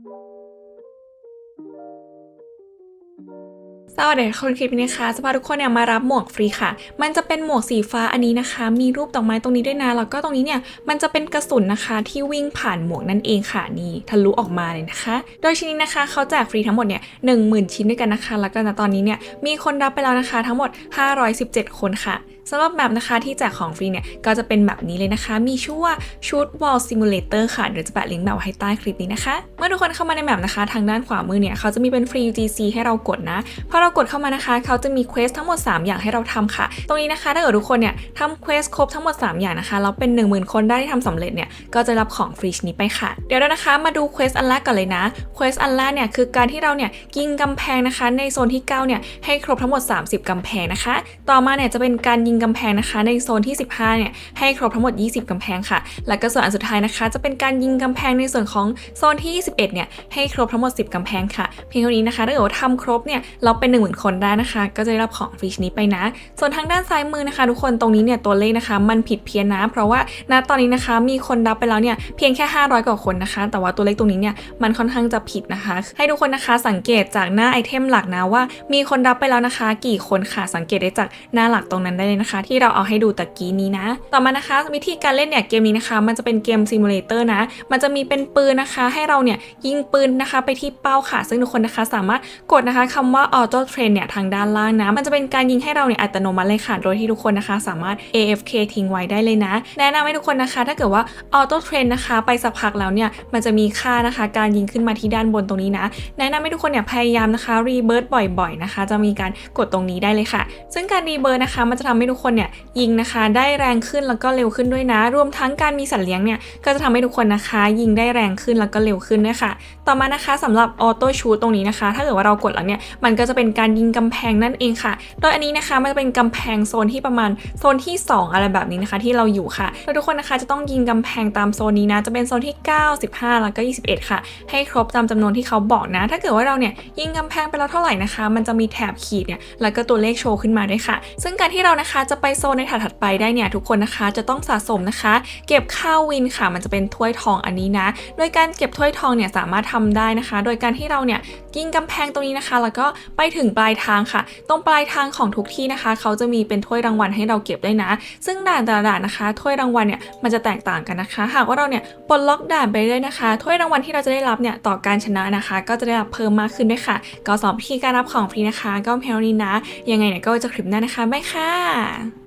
สวัสดีคนคลิปนี้นะคะจะพาทุกคนเนี่ยมารับหมวกฟรีค่ะ มันจะเป็นหมวกสีฟ้าอันนี้นะคะ มีรูปดอกไม้ตรงนี้ด้วยนะแล้วก็ตรงนี้เนี่ยมันจะเป็นกระสุนนะคะที่วิ่งผ่านหมวกนั่นเองค่ะนี่ทะลุออกมาเลยนะคะ โดยชิ้นนี้นะคะเขาแจกฟรีทั้งหมดเนี่ยหนึ่งหมื่นชิ้นด้วยกันนะคะ แล้วก็ตอนนี้เนี่ยมีคนรับไปแล้วนะคะ ทั้งหมด 517 คนค่ะ สำหรับแบบนะคะที่แจกของฟรีเนี่ย ก็จะเป็นแบบนี้เลยนะคะ มีชื่อว่าชุด Wall Simulator ค่ะเดี๋ยวจะแปะลิงก์แบบไว้ให้ใต้คลิปนี้นะคะ เมื่อทุกคนเข้ามาในแบบนะคะ ทางด้านขวามือเนี่ย เขาจะมีเป็นฟรี UGC ให้เรากดนะ พอเรากดเข้ามานะคะ เขาจะมีเควสทั้งหมด 3 อย่างให้เราทำค่ะ ตรงนี้นะคะถ้าเกิดทุกคนเนี่ยทำเควสครบทั้งหมด 3 อย่างนะคะแล้วเป็น 10,000 คนได้ที่ทำสำเร็จเนี่ยก็จะรับของฟรีชนี้ไปค่ะ เดี๋ยวนะคะมาดูเควสอันแรกก่อนเลยนะเควสอันแรกเนี่ยคือการที่เราเนี่ยยิงกำแพงนะคะ ในโซนที่9เนี่ยให้ครบทั้งหมด 30กำแพงนะคะ ต่อมาเนี่ยจะเป็นการยิงกำแพงนะคะ ในโซนที่ 15 เนี่ยให้ครบทั้งหมด 20กำแพงค่ะ แล้วก็ส่วนอันสุดท้ายนะคะ จะเป็นการยิงกำแพงในส่วนของโซนที่ 21 เนี่ยให้ครบทั้งหมด 10กำแพงค่ะ เพียงเท่านี้นะคะถ้าเกิดว่าทำครบเนี่ยเราเป็น 1 0,000 คนได้นะคะ ก็จะได้รับของฟรีชนี้ไปนะ ส่วนทางด้านซ้ายมือนะคะ ทุกคนตรงนี้เนี่ยตัวเลขนะคะ มันผิดเพี้ยนนะ เพราะว่าณตอนนี้นะคะมีคนรับไปแล้วเนี่ยเพียงแค่ 500 กว่าคนนะคะ แต่ว่าตัวเลขตรงนี้เนี่ยมันค่อนข้างจะผิดนะคะ ให้ทุกคนนะคะสังเกตจากหน้าไอเทมหลักนะว่า มีคนรับไปแล้วนะคะ กี่คนค่ะสังเกตได้จากหน้าหลักตรงนั้นได้เลยนะคะที่เราเอาให้ดูตะกี้นี้นะ ต่อมานะคะ วิธีการเล่นเนี่ยเกมนี้นะคะ มันจะเป็นเกมซิมูเลเตอร์นะ มันจะมีเป็นปืนนะคะ ให้เราเนี่ยยิงปืนนะคะ ไปที่เป้าค่ะ ซึ่งทุกคนนะคะสามารถกดนะคะคำว่า auto train เนี่ยทางด้านล่างนะ มันจะเป็นการยิงให้เราเนี่ยอัตโนมัติเลยค่ะ โดยที่ทุกคนนะคะ สามารถ AFK ทิ้งไว้ได้เลยนะ แนะนำให้ทุกคนนะคะ ถ้าเกิดว่า auto train นะคะ ไปสักพักแล้วเนี่ยมันจะมีค่านะคะ การยิงขึ้นมาที่ด้านบนตรงนี้นะ แนะนำให้ทุกคนเนี่ยพยายามนะคะรีเบิร์ตบ่อย ๆนะคะ จะมีการกดตรงนี้ได้เลยค่ะ ซึ่งการรีเบิร์นะคะมันจะทำให้ทุกคนเนี่ยยิงนะคะ ได้แรงขึ้นแล้วก็เร็วขึ้นด้วยนะ รวมทั้งการมีสัตว์เลี้ยงเนี่ยก็จะทำให้ทุกคนนะคะ ยิงได้แรงขึ้นแล้วก็เร็วขึ้นด้วยค่ะ ต่อมานะคะสำหรับออโต้ชูตรงนี้นะคะ ถ้าเกิดว่าเรากดแล้วเนี่ยมันก็จะเป็นการยิงกำแพงนั่นเองค่ะ โดยอันนี้นะคะมันจะเป็นกำแพงโซนที่ประมาณโซนที่ 2 อะไรแบบนี้นะคะ ที่เราอยู่ค่ะโดยทุกคนนะคะจะต้องยิงกำแพงตามโซนนี้นะจะเป็นโซนที่ 9 15 แล้วก็ 21 ค่ะ ให้ครบตามจำนวนที่เขาบอกนะ ถ้าเกิดว่าเราเนี่ยยิงกำแพงไปแล้วเท่าไหร่นะคะ มันจะมีแถบขีดเนี่ยแล้วก็ตัวเลขโชว์ขึ้นมาด้วยค่ะ ซึ่งการที่เรานะคะจะไปโซนในถัดๆไปได้เนี่ยทุกคนนะคะจะต้องสะสมนะคะ เก็บข้าววินค่ะ มันจะเป็นถ้วยทองอันนี้นะ โดยการเก็บถ้วยทองเนี่ยสามารถทำได้นะคะ โดยการที่เราเนี่ยยิงกำแพงตรงนี้นะคะ แล้วก็ไปถึงปลายทางค่ะ ตรงปลายทางของทุกที่นะคะ เขาจะมีเป็นถ้วยรางวัลให้เราเก็บได้นะ ซึ่งด่านแต่ละด่านนะคะถ้วยรางวัลเนี่ยมันจะแตกต่างกันนะคะ หากว่าเราเนี่ยปลดล็อกด่านไปเรื่อยนะคะถ้วยรางวัลที่เราจะได้รับเนี่ยต่อการชนะนะคะ ก็จะได้รับเพิ่มมากขึ้นด้วยค่ะ ก็สอบวิธีการรับของฟรีนะคะ ก็เพียงเท่านี้นะ ยังไงเนี่ยก็จะคลิปหน้านะคะ บ๊ายค่ะ拜。